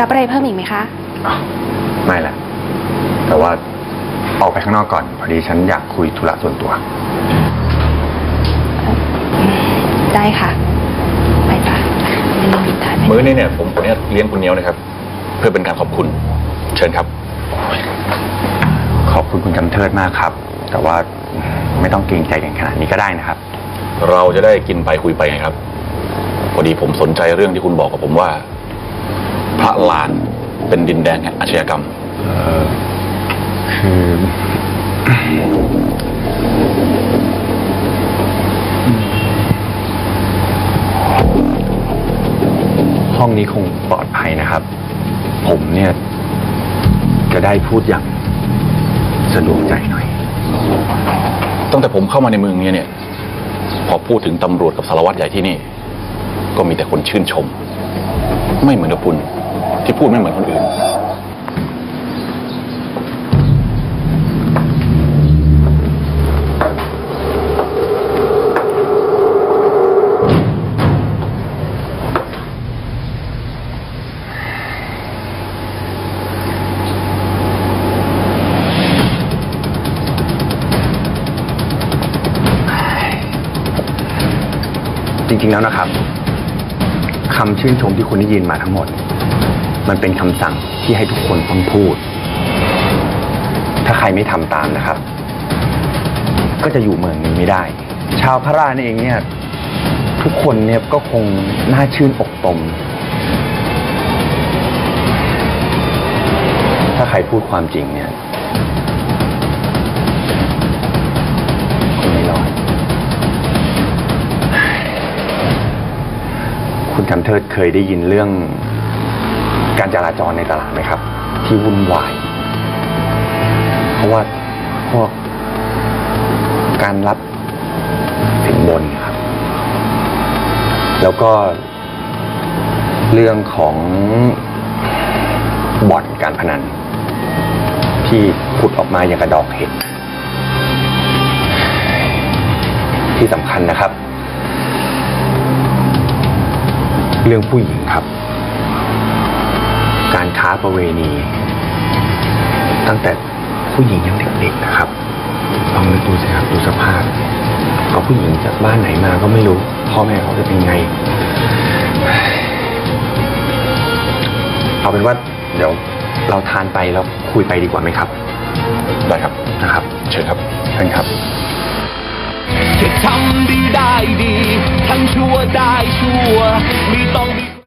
รับอะไรเพิ่มอีกไหมคะ อ้าวไม่ละ แต่ว่าออกไปข้างนอกก่อน พอดีฉันอยากคุยธุระส่วนตัว ได้ค่ะ ไปจ้ะไม่ต้องปิดท้ายไปมื้อนี้เนี่ยผมคนนี้เลี้ยงคุณเหนียวนะครับ เพื่อเป็นการขอบคุณ เชิญครับ ขอบคุณคุณกำเทิดมากครับ แต่ว่าไม่ต้องเกรงใจกันขนาดนี้ก็ได้นะครับ เราจะได้กินไปคุยไปไงครับ พอดีผมสนใจเรื่องที่คุณบอกกับผมว่า พระลานเป็นดินแดนแห่งอาชญากรรมเออคือ ห้องนี้คงปลอดภัยนะครับ ผมเนี่ย จะได้พูดอย่างสะดวกใจหน่อย ตั้งแต่ผมเข้ามาในเมืองเนี้เนี่ย พอพูดถึงตำรวจกับสารวัตรใหญ่ที่นี่ ก็มีแต่คนชื่นชม ไม่เหมือนกับคุณ ที่พูดไม่เหมือนคนอื่น จริงๆแล้วนะครับคำชื่นชมที่คุณได้ยินมาทั้งหมด มันเป็นคำสั่งที่ให้ทุกคนต้องพูด ถ้าใครไม่ทำตามนะครับ ก็จะอยู่เมืองนี้ไม่ได้ ชาวพระราชเองเนี่ย ทุกคนเนี่ยก็คงน่าชื่นอกตม ถ้าใครพูดความจริงเนี่ยคงไม่รอดคุณคำเทิดเคยได้ยินเรื่อง การจราจรในตลาดไหมครับ ที่วุ่นวาย เพราะว่าพวกการรับสินบนครับ แล้วก็เรื่องของบ่อนการพนัน ที่ผุดออกมาอย่างกระดอกเห็ดที่สำคัญนะครับ เรื่องผู้หญิงครับ ค้าประเวณี ตั้งแต่ผู้หญิงยังเด็กๆนะครับลองนึกดูสิครับดูสภาพเอาผู้หญิงจากบ้านไหนมาก็ไม่รู้พ่อแม่เขาจะเป็นไง เอาเป็นว่าเดี๋ยวเราทานไปแล้วคุยไปดีกว่าไหมครับ ได้ครับนะครับ เชิญครับเชิญครับจะทำดีได้ดีทำชั่วได้ชั่ว